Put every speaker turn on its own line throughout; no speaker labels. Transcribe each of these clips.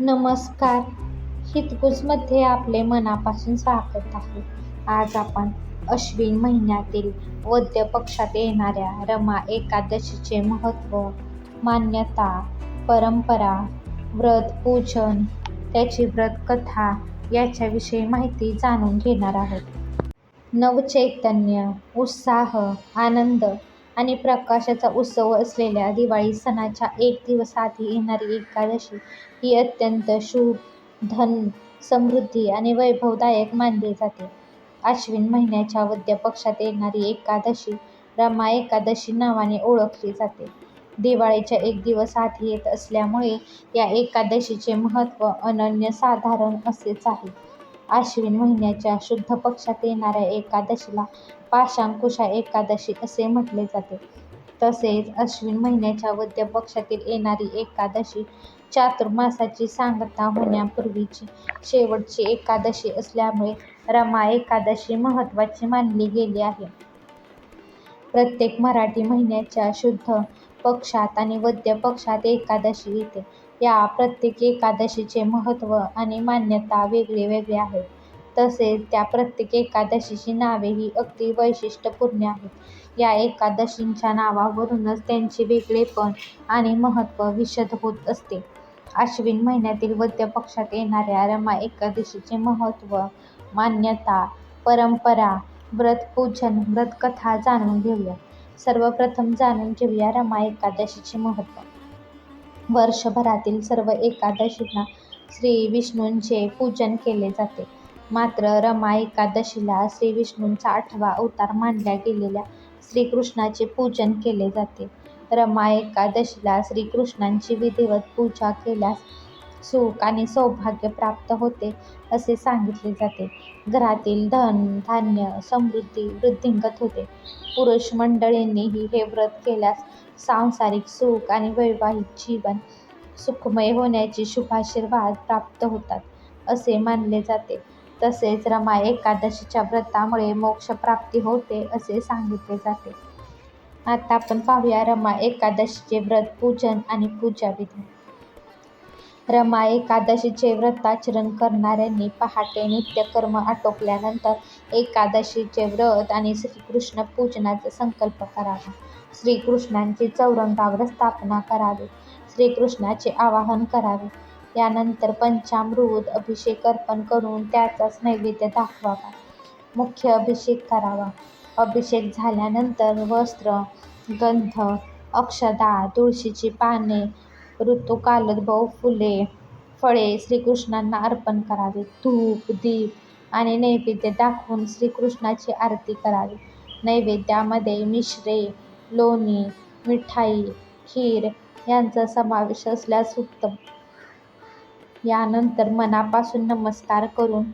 नमस्कार. हितगुजमध्ये आपले मनापासून स्वागत आहे. आज आपण अश्विन महिन्यातील वद्य पक्षात येणाऱ्या रमा एकादशीचे महत्त्व मान्यता परंपरा व्रत पूजन त्याची व्रतकथा याच्याविषयी माहिती जाणून घेणार आहोत. नवचैतन्य उत्साह आनंद आणि प्रकाशाचा उत्सव असलेल्या दिवाळी सणाच्या एक दिवस आधी येणारी एकादशी ही अत्यंत शुभ धन समृद्धी आणि वैभवदायक मानली जाते. आश्विन महिन्याच्या वद्य पक्षात येणारी एकादशी रमा एकादशी नावाने ओळखली जाते. दिवाळीच्या एक दिवस आधी येत असल्यामुळे या एकादशीचे महत्त्व अनन्यसाधारण असेच आहे. आश्विन महिन्याच्या शुद्ध पक्षात येणाऱ्या एकादशीला पाशांकुशा एकादशी असे म्हटले जाते. तसेच अश्विन महिन्याच्या वद्य पक्षातील येणारी एकादशी चातुर्मासाची सांगता होण्यापूर्वीची शेवटची एकादशी असल्यामुळे रमा एकादशी महत्त्वाची मानली गेली आहे. प्रत्येक मराठी महिन्याच्या शुद्ध पक्षात आणि वद्य पक्षात एकादशी येते. या प्रत्येक एकादशीचे महत्त्व आणि मान्यता वेगळे वेगळे आहेत. तसेच त्या प्रत्येक एकादशीची नावेही अगदी वैशिष्ट्यपूर्ण आहेत. या एकादशींच्या नावावरूनच त्यांचे वेगळेपण आणि महत्त्व विशद होत असते. आश्विन महिन्यातील वद्य पक्षात येणाऱ्या रमा एकादशीचे महत्त्व मान्यता परंपरा व्रतपूजन व्रतकथा जाणून घेऊया. सर्वप्रथम जाणून घेऊया रमा एकादशीचे महत्त्व. वर्षभरातील सर्व एकादशींना श्री विष्णूंचे पूजन केले जाते. मात्र रमा एकादशीला श्री विष्णूंचा आठवा अवतार मानल्या गेलेल्या श्रीकृष्णाचे पूजन केले जाते. रमा एकादशीला श्रीकृष्णांची विधिवत पूजा केल्यास सुख आणि सौभाग्य प्राप्त होते असे सांगितले जाते. घरातील धन धान्य समृद्धी वृद्धिंगत होते. पुरुष मंडळींनीही हे व्रत केल्यास सांसारिक सुख आणि वैवाहिक जीवन सुखमय होण्याचे शुभाशीर्वाद प्राप्त होतात असे मानले जाते. तसेच रमा एकादशीच्या व्रतामुळे मोक्षप्राप्ती होते असे सांगितले जाते. आता आपण पाहूया रमा एकादशीचे व्रत पूजन आणि पूजा विधी. रमा एकादशीचे व्रताचरण करणाऱ्यांनी पहाटे नित्यकर्म आटोपल्यानंतर एकादशीचे व्रत आणि श्रीकृष्ण पूजनाचा संकल्प करावा. श्रीकृष्णांची चौरंगावर स्थापना करावी. श्रीकृष्णाचे आवाहन करावे. यानंतर पंचामृत अभिषेक अर्पण करून त्याचाच नैवेद्य दाखवावा. मुख्य अभिषेक करावा. अभिषेक झाल्यानंतर वस्त्र गंध अक्षदा तुळशीची पाने ऋतुकालद्भव फुले फळे श्रीकृष्णांना अर्पण करावे. धूप दीप आणि नैवेद्य दाखवून श्रीकृष्णाची आरती करावी. नैवेद्यामध्ये मिश्रे लोणी मिठाई खीर यांचा समावेश असल्यास उत्तम. यानंतर मनापासून नमस्कार करून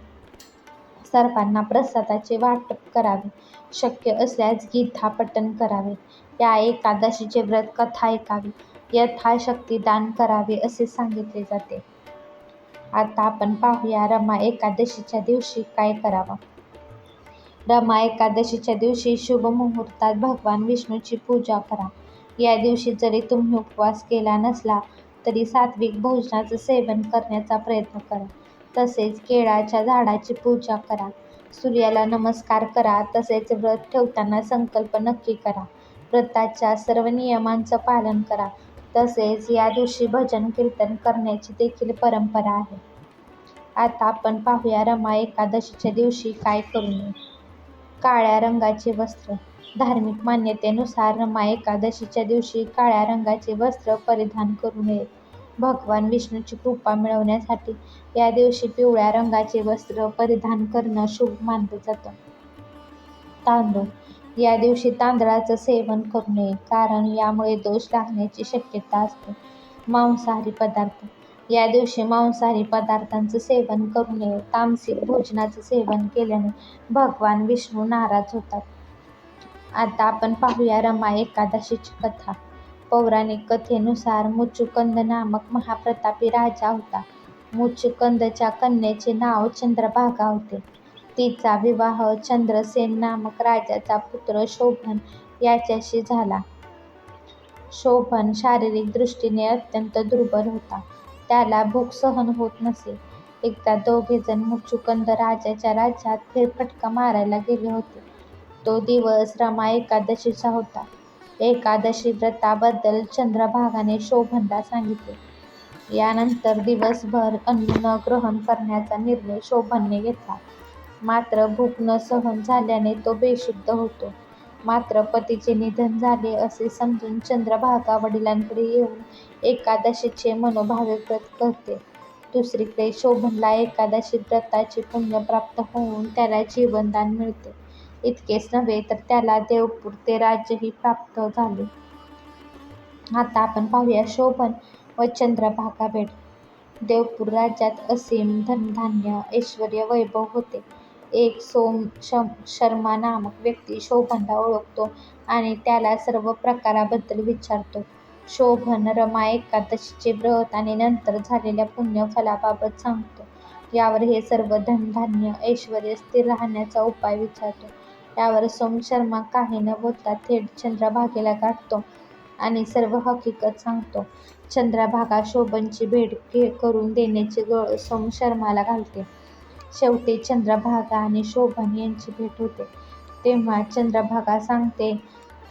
सर्वांना प्रसादाचे वाटप करावे. शक्य असल्यास गीतापठण करावे. या एकादशीचे व्रत कथा ऐकावी. यथाशक्ती दान करावे असे सांगितले जाते. आता आपण पाहूया रमा एकादशीच्या दिवशी काय करावं. रमा एकादशीच्या दिवशी शुभ मुहूर्तात भगवान विष्णूची पूजा करा. या दिवशी जरी तुम्ही उपवास केला नसला तरी सात्विक भोजनाचं सेवन करण्याचा प्रयत्न करा. तसेच केळाच्या झाडाची पूजा करा. सूर्याला नमस्कार करा तसेच व्रत ठेवताना संकल्प नक्की करा. व्रताच्या सर्व नियमांचं पालन करा. तसेच या दिवशी भजन कीर्तन करण्याची देखील परंपरा आहे. आता आपण पाहूया रमा एकादशीच्या दिवशी काय करू नये. काळ्या रंगाचे वस्त्र. धार्मिक मान्यतेनुसार रमा एकादशीच्या दिवशी काळ्या रंगाचे वस्त्र परिधान करू नये. भगवान विष्णूची कृपा मिळवण्यासाठी या दिवशी पिवळ्या रंगाचे वस्त्र परिधान करणं शुभ मानलं जातं. तांदूळ. या दिवशी तांदळाचं सेवन करू नये कारण यामुळे दोष लागण्याची शक्यता असते. मांसाहारी पदार्थ. या दिवशी मांसाहारी पदार्थांचं सेवन करू नये. तामसिक भोजनाचं सेवन केल्याने भगवान विष्णू नाराज होतात. आता आपण पाहूया रमा एकादशीची कथा. पौराणिक कथेनुसार मुचुकंद नामक महाप्रतापी राजा होता. मुचुकंदच्या कन्येचे नाव चंद्रभागा होते. तिचा विवाह चंद्रसेन नामक राजाचा पुत्र शोभन याच्याशी झाला शोभन शारीरिक दृष्टीने अत्यंत दुर्बल होता त्याला भूक सहन होत नसे. एकदा दोघेजण मुचुकुंद राजाच्या राज्यात फेरफटका मारायला गेले होते. तो दिवस रमा एकादशीचा होता. एकादशी व्रताबद्दल चंद्रभागाने शोभनला सांगितले. यानंतर दिवसभर अन्न न ग्रहण करण्याचा निर्णय शोभनने घेतला. मात्र भूक न सहन झाल्याने तो बेशुद्ध होतो. मात्र पतीचे निधन झाले असे समजून चंद्रभागा वडिलांकडे येऊन एकादशीचे मनोभावे व्रत करते. दुसरीकडे शोभनला एकादशी व्रताचे पुण्य प्राप्त होऊन त्याला जीवनदान मिळते. इतकेच नव्हे तर त्याला देवपूर ते राज्यही प्राप्त झाले. आता आपण पाहूया शोभन व चंद्रभागा भेट. देवपूर राज्यात असीम धनधान्य, ऐश्वर्य, वैभव होते. एक सोम शर्मा नामक व्यक्ती शोभनला ओळखतो आणि त्याला सर्व प्रकाराबद्दल विचारतो. शोभन रमा एकादशीचे व्रत आणि नंतर झालेल्या पुण्यफलाबाबत सांगतो. यावर हे सर्व धनधान्य, ऐश्वर्य स्थिर राहण्याचा उपाय विचारतो. यावर सोम शर्मा काही न बोलता थेट चंद्रभागेला गाठतो आणि सर्व हकीकत सांगतो. चंद्रभागा शोभनची भेट करून देण्याची गळ सोम शर्माला घालते. शेवटी चंद्रभागा आणि शोभन यांची भेट होते. तेव्हा चंद्रभागा सांगते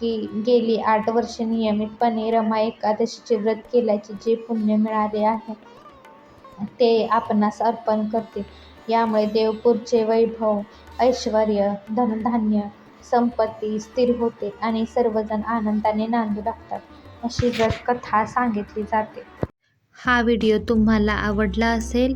की गेली आठ वर्षे नियमितपणे रमा एकादशीचे व्रत केल्याचे जे पुण्य मिळाले आहे ते आपणास अर्पण करते. यामुळे देवपूरचे वैभव, ऐश्वर्य, धनधान्य, संपत्ती स्थिर होते आणि सर्वजण आनंदाने नांदू लागतात, अशी व्रतकथा सांगितली जाते. हा व्हिडिओ तुम्हाला आवडला असेल